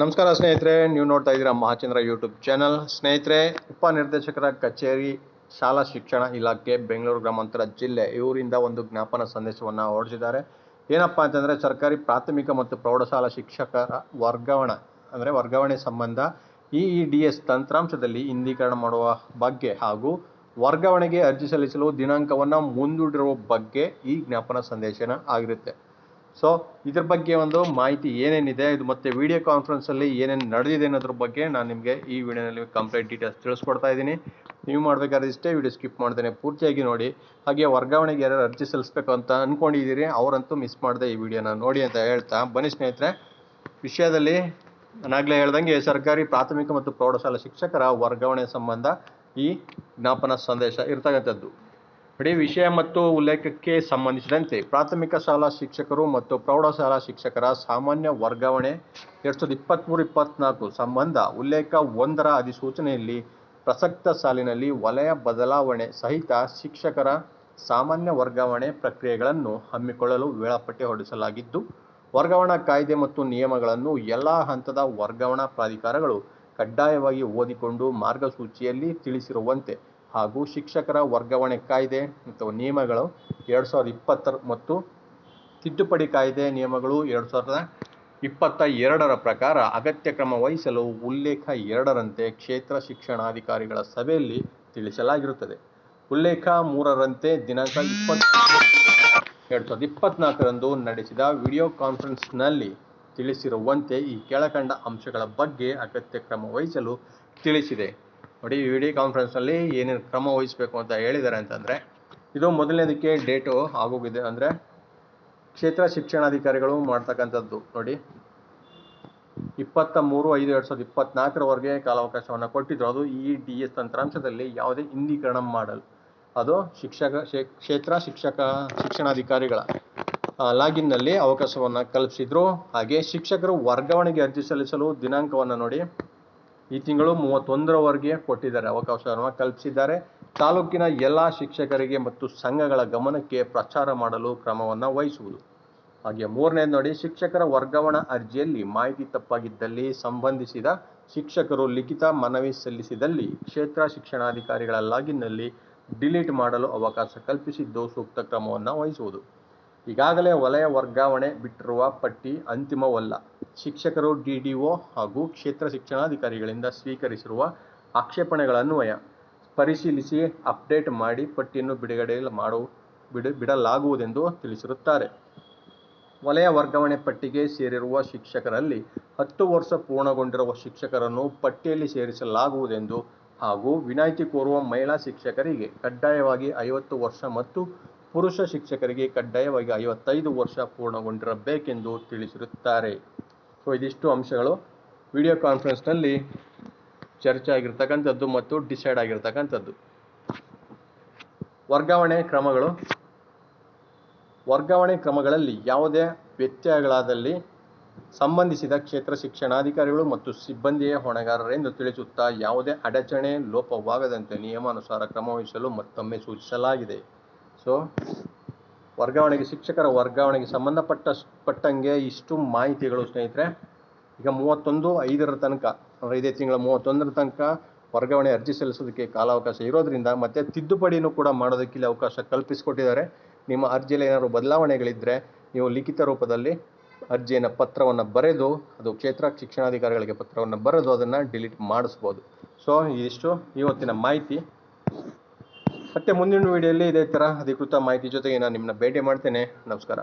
ನಮಸ್ಕಾರ ಸ್ನೇಹಿತರೆ, ನೀವು ನೋಡ್ತಾ ಇದ್ದೀರಾ ಮಹಾಚಂದ್ರ ಯೂಟ್ಯೂಬ್ ಚಾನಲ್ ಸ್ನೇಹಿತರೆ ಉಪನಿರ್ದೇಶಕರ ಕಚೇರಿ, ಶಾಲಾ ಶಿಕ್ಷಣ ಇಲಾಖೆ, ಬೆಂಗಳೂರು ಗ್ರಾಮಾಂತರ ಜಿಲ್ಲೆ ಇವರಿಂದ ಒಂದು ಜ್ಞಾಪನ ಸಂದೇಶವನ್ನು ಹೊರಡಿಸಿದ್ದಾರೆ. ಏನಪ್ಪಾ ಅಂತಂದರೆ, ಸರ್ಕಾರಿ ಪ್ರಾಥಮಿಕ ಮತ್ತು ಪ್ರೌಢಶಾಲಾ ಶಿಕ್ಷಕರ ವರ್ಗಾವಣೆ, ಅಂದರೆ ವರ್ಗಾವಣೆ ಸಂಬಂಧ ಇ ಇ ಡಿ ಎಸ್ ತಂತ್ರಾಂಶದಲ್ಲಿ ಇಂದೀಕರಣ ಮಾಡುವ ಬಗ್ಗೆ ಹಾಗೂ ವರ್ಗಾವಣೆಗೆ ಅರ್ಜಿ ಸಲ್ಲಿಸಲು ದಿನಾಂಕವನ್ನು ಮುಂದೂಡಿರುವ ಬಗ್ಗೆ ಈ ಜ್ಞಾಪನ ಸಂದೇಶನ ಆಗಿರುತ್ತೆ. ಸೊ ಇದ್ರ ಬಗ್ಗೆ ಒಂದು ಮಾಹಿತಿ ಏನೇನಿದೆ, ಇದು ಮತ್ತೆ ವಿಡಿಯೋ ಕಾನ್ಫರೆನ್ಸಲ್ಲಿ ಏನೇನು ನಡೆದಿದೆ ಅನ್ನೋದ್ರ ಬಗ್ಗೆ ನಾನು ನಿಮಗೆ ಈ ವಿಡಿಯೋನಲ್ಲಿ ಕಂಪ್ಲೀಟ್ ಡೀಟೇಲ್ಸ್ ತಿಳಿಸ್ಕೊಡ್ತಾ ಇದ್ದೀನಿ. ನೀವು ಮಾಡಬೇಕಾದ್ರೆ ಇಷ್ಟೇ ವಿಡಿಯೋ ಸ್ಕಿಪ್ ಮಾಡ್ತೇನೆ, ಪೂರ್ತಿಯಾಗಿ ನೋಡಿ. ಹಾಗೆ ವರ್ಗಾವಣೆಗೆ ಯಾರು ಅರ್ಜಿ ಸಲ್ಲಿಸಬೇಕು ಅಂತ ಅಂದ್ಕೊಂಡಿದ್ದೀರಿ ಅವರಂತೂ ಮಿಸ್ ಮಾಡಿದೆ ಈ ವಿಡಿಯೋನ ನೋಡಿ ಅಂತ ಹೇಳ್ತಾ ಬನ್ನಿ ಸ್ನೇಹಿತರೆ. ವಿಷಯದಲ್ಲಿ ನಾನಾಗಲೇ ಹೇಳ್ದಂಗೆ ಸರ್ಕಾರಿ ಪ್ರಾಥಮಿಕ ಮತ್ತು ಪ್ರೌಢಶಾಲಾ ಶಿಕ್ಷಕರ ವರ್ಗಾವಣೆ ಸಂಬಂಧ ಈ ಜ್ಞಾಪನ ಸಂದೇಶ ಇರ್ತಕ್ಕಂಥದ್ದು. ನೋಡಿ ವಿಷಯ ಮತ್ತು ಉಲ್ಲೇಖಕ್ಕೆ ಸಂಬಂಧಿಸಿದಂತೆ ಪ್ರಾಥಮಿಕ ಶಾಲಾ ಶಿಕ್ಷಕರು ಮತ್ತು ಪ್ರೌಢಶಾಲಾ ಶಿಕ್ಷಕರ ಸಾಮಾನ್ಯ ವರ್ಗಾವಣೆ ಎರಡು ಸಾವಿರದ ಇಪ್ಪತ್ತ್ಮೂರು ಇಪ್ಪತ್ತ್ನಾಲ್ಕು ಸಂಬಂಧ ಉಲ್ಲೇಖ ಒಂದರ ಅಧಿಸೂಚನೆಯಲ್ಲಿ ಪ್ರಸಕ್ತ ಸಾಲಿನಲ್ಲಿ ವಲಯ ಬದಲಾವಣೆ ಸಹಿತ ಶಿಕ್ಷಕರ ಸಾಮಾನ್ಯ ವರ್ಗಾವಣೆ ಪ್ರಕ್ರಿಯೆಗಳನ್ನು ಹಮ್ಮಿಕೊಳ್ಳಲು ವೇಳಾಪಟ್ಟಿ ಹೊರಡಿಸಲಾಗಿದ್ದು, ವರ್ಗಾವಣಾ ಕಾಯ್ದೆ ಮತ್ತು ನಿಯಮಗಳನ್ನು ಎಲ್ಲ ಹಂತದ ವರ್ಗಾವಣಾ ಪ್ರಾಧಿಕಾರಗಳು ಕಡ್ಡಾಯವಾಗಿ ಓದಿಕೊಂಡು ಮಾರ್ಗಸೂಚಿಯಲ್ಲಿ ತಿಳಿಸಿರುವಂತೆ ಹಾಗೂ ಶಿಕ್ಷಕರ ವರ್ಗಾವಣೆ ಕಾಯ್ದೆ ಮತ್ತು ನಿಯಮಗಳು ಎರಡು ಸಾವಿರದ ಇಪ್ಪತ್ತರ ಮತ್ತು ತಿದ್ದುಪಡಿ ಕಾಯ್ದೆ ನಿಯಮಗಳು ಎರಡು ಸಾವಿರದ ಇಪ್ಪತ್ತ ಎರಡರ ಪ್ರಕಾರ ಅಗತ್ಯ ಕ್ರಮ ವಹಿಸಲು ಉಲ್ಲೇಖ ಎರಡರಂತೆ ಕ್ಷೇತ್ರ ಶಿಕ್ಷಣಾಧಿಕಾರಿಗಳ ಸಭೆಯಲ್ಲಿ ತಿಳಿಸಲಾಗಿರುತ್ತದೆ. ಉಲ್ಲೇಖ ಮೂರರಂತೆ ದಿನಾಂಕ ಇಪ್ಪತ್ತು ಎರಡು ಸಾವಿರದ ಇಪ್ಪತ್ನಾಲ್ಕರಂದು ನಡೆಸಿದ ವಿಡಿಯೋ ಕಾನ್ಫರೆನ್ಸ್ನಲ್ಲಿ ತಿಳಿಸಿರುವಂತೆ ಈ ಕೆಳಕಂಡ ಅಂಶಗಳ ಬಗ್ಗೆ ಅಗತ್ಯ ಕ್ರಮ ವಹಿಸಲು ತಿಳಿಸಿದೆ. ನೋಡಿ ವಿಡಿಯೋ ಕಾನ್ಫರೆನ್ಸ್ನಲ್ಲಿ ಏನೇನು ಕ್ರಮ ವಹಿಸಬೇಕು ಅಂತ ಹೇಳಿದ್ದಾರೆ ಅಂತಂದರೆ, ಇದು ಮೊದಲನೇದಕ್ಕೆ ಡೇಟು ಆಗೋಗಿದೆ ಅಂದರೆ ಕ್ಷೇತ್ರ ಶಿಕ್ಷಣಾಧಿಕಾರಿಗಳು ಮಾಡ್ತಕ್ಕಂಥದ್ದು. ನೋಡಿ ಇಪ್ಪತ್ತ ಮೂರು ಐದು ಎರಡು ಸಾವಿರದ ಇಪ್ಪತ್ನಾಲ್ಕರವರೆಗೆ ಕಾಲಾವಕಾಶವನ್ನು ಕೊಟ್ಟಿದ್ರು. ಅದು ಇ ಡಿ ಎಸ್ ತಂತ್ರಾಂಶದಲ್ಲಿ ಯಾವುದೇ ಹಿಂದೀಕರಣ ಮಾಡಲ್. ಅದು ಶಿಕ್ಷಕ ಕ್ಷೇತ್ರ ಶಿಕ್ಷಕ, ಶಿಕ್ಷಣಾಧಿಕಾರಿಗಳ ಲಾಗಿನ್ನಲ್ಲಿ ಅವಕಾಶವನ್ನು ಕಲ್ಪಿಸಿದ್ರು. ಹಾಗೆ ಶಿಕ್ಷಕರು ವರ್ಗಾವಣೆಗೆ ಅರ್ಜಿ ಸಲ್ಲಿಸಲು ದಿನಾಂಕವನ್ನು ನೋಡಿ ಈ ತಿಂಗಳು ಮೂವತ್ತೊಂದರವರೆಗೆ ಕೊಟ್ಟಿದ್ದಾರೆ ಅವಕಾಶವನ್ನು ಕಲ್ಪಿಸಿದ್ದಾರೆ. ತಾಲೂಕಿನ ಎಲ್ಲ ಶಿಕ್ಷಕರಿಗೆ ಮತ್ತು ಸಂಘಗಳ ಗಮನಕ್ಕೆ ಪ್ರಚಾರ ಮಾಡಲು ಕ್ರಮವನ್ನು ವಹಿಸುವುದು. ಹಾಗೆ ಮೂರನೇದು ನೋಡಿ, ಶಿಕ್ಷಕರ ವರ್ಗಾವಣಾ ಅರ್ಜಿಯಲ್ಲಿ ಮಾಹಿತಿ ತಪ್ಪಾಗಿದ್ದಲ್ಲಿ ಸಂಬಂಧಿಸಿದ ಶಿಕ್ಷಕರು ಲಿಖಿತ ಮನವಿ ಸಲ್ಲಿಸಿದಲ್ಲಿ ಕ್ಷೇತ್ರ ಶಿಕ್ಷಣಾಧಿಕಾರಿಗಳ ಲಾಗಿನ್ನಲ್ಲಿ ಡಿಲೀಟ್ ಮಾಡಲು ಅವಕಾಶ ಕಲ್ಪಿಸಿದ್ದು ಸೂಕ್ತ ಕ್ರಮವನ್ನು ವಹಿಸುವುದು. ಈಗಾಗಲೇ ವಲಯ ವರ್ಗಾವಣೆ ಬಿಟ್ಟಿರುವ ಪಟ್ಟಿ ಅಂತಿಮವಲ್ಲ. ಶಿಕ್ಷಕರು ಡಿಡಿಒ ಹಾಗೂ ಕ್ಷೇತ್ರ ಶಿಕ್ಷಣಾಧಿಕಾರಿಗಳಿಂದ ಸ್ವೀಕರಿಸಿರುವ ಆಕ್ಷೇಪಣೆಗಳನ್ವಯ ಪರಿಶೀಲಿಸಿ ಅಪ್ಡೇಟ್ ಮಾಡಿ ಪಟ್ಟಿಯನ್ನು ಬಿಡುಗಡೆ ಮಾಡು, ಬಿಡು, ಬಿಡಲಾಗುವುದೆಂದು ತಿಳಿಸಿರುತ್ತಾರೆ. ವಲಯ ವರ್ಗಾವಣೆ ಪಟ್ಟಿಗೆ ಸೇರಿರುವ ಶಿಕ್ಷಕರಲ್ಲಿ ಹತ್ತು ವರ್ಷ ಪೂರ್ಣಗೊಂಡಿರುವ ಶಿಕ್ಷಕರನ್ನು ಪಟ್ಟಿಯಲ್ಲಿ ಸೇರಿಸಲಾಗುವುದೆಂದು ಹಾಗೂ ವಿನಾಯಿತಿ ಕೋರುವ ಮಹಿಳಾ ಶಿಕ್ಷಕರಿಗೆ ಕಡ್ಡಾಯವಾಗಿ ಐವತ್ತು ವರ್ಷ ಮತ್ತು ಪುರುಷ ಶಿಕ್ಷಕರಿಗೆ ಕಡ್ಡಾಯವಾಗಿ ಐವತ್ತೈದು ವರ್ಷ ಪೂರ್ಣಗೊಂಡಿರಬೇಕೆಂದು ತಿಳಿಸಿರುತ್ತಾರೆ. ಸೊ ಇದಿಷ್ಟು ಅಂಶಗಳು. ವಿಡಿಯೋ ಕಾನ್ಫರೆನ್ಸ್ನಲ್ಲಿ ಚರ್ಚೆ ಆಗಿರ್ತಕ್ಕಂಥದ್ದು ಮತ್ತು ಡಿಸೈಡ್ ಆಗಿರ್ತಕ್ಕಂಥದ್ದು. ವರ್ಗಾವಣೆ ಕ್ರಮಗಳು. ವರ್ಗಾವಣೆ ಕ್ರಮಗಳಲ್ಲಿ ಯಾವುದೇ ವ್ಯತ್ಯಯಗಳಾದಲ್ಲಿ ಸಂಬಂಧಿಸಿದ ಕ್ಷೇತ್ರ ಶಿಕ್ಷಣಾಧಿಕಾರಿಗಳು ಮತ್ತು ಸಿಬ್ಬಂದಿಯ ಹೊಣೆಗಾರರೆಂದು ತಿಳಿಸುತ್ತಾ ಯಾವುದೇ ಅಡಚಣೆ, ಲೋಪವಾಗದಂತೆ ನಿಯಮಾನುಸಾರ ಕ್ರಮವಹಿಸಲು ಮತ್ತೊಮ್ಮೆ ಸೂಚಿಸಲಾಗಿದೆ. ಸೊ, ವರ್ಗಾವಣೆಗೆ ಶಿಕ್ಷಕರ ವರ್ಗಾವಣೆಗೆ ಸಂಬಂಧಪಟ್ಟ ಪಟ್ಟಂಗೆ ಇಷ್ಟು ಮಾಹಿತಿಗಳು ಸ್ನೇಹಿತರೆ. ಈಗ ಮೂವತ್ತೊಂದು ಐದರ ತನಕ, ಅಂದರೆ ಇದೇ ತಿಂಗಳ ಮೂವತ್ತೊಂದರ ತನಕ ವರ್ಗಾವಣೆ ಅರ್ಜಿ ಸಲ್ಲಿಸೋದಕ್ಕೆ ಕಾಲಾವಕಾಶ ಇರೋದ್ರಿಂದ ಮತ್ತೆ ತಿದ್ದುಪಡಿನೂ ಕೂಡ ಮಾಡೋದಕ್ಕೆ ಇಲ್ಲಿ ಅವಕಾಶ ಕಲ್ಪಿಸಿಕೊಟ್ಟಿದ್ದಾರೆ. ನಿಮ್ಮ ಅರ್ಜಿಯಲ್ಲಿ ಏನಾದರೂ ಬದಲಾವಣೆಗಳಿದ್ದರೆ ನೀವು ಲಿಖಿತ ರೂಪದಲ್ಲಿ ಅರ್ಜಿಯನ್ನು ಪತ್ರವನ್ನು ಬರೆದು, ಅದು ಕ್ಷೇತ್ರ ಶಿಕ್ಷಣಾಧಿಕಾರಿಗಳಿಗೆ ಪತ್ರವನ್ನು ಬರೆದು ಅದನ್ನು ಡಿಲೀಟ್ ಮಾಡಿಸ್ಬೋದು. ಸೊ, ಇದಿಷ್ಟು ಇವತ್ತಿನ ಮಾಹಿತಿ. ಮತ್ತೆ ಮುಂದಿನ ವಿಡಿಯೋಲಿ ಇದೇ ಥರ ಅಧಿಕೃತ ಮಾಹಿತಿ ಜೊತೆಗೆ ನಾನು ನಿಮ್ಮನ್ನ ಭೇಟಿ ಮಾಡ್ತೇನೆ. ನಮಸ್ಕಾರ.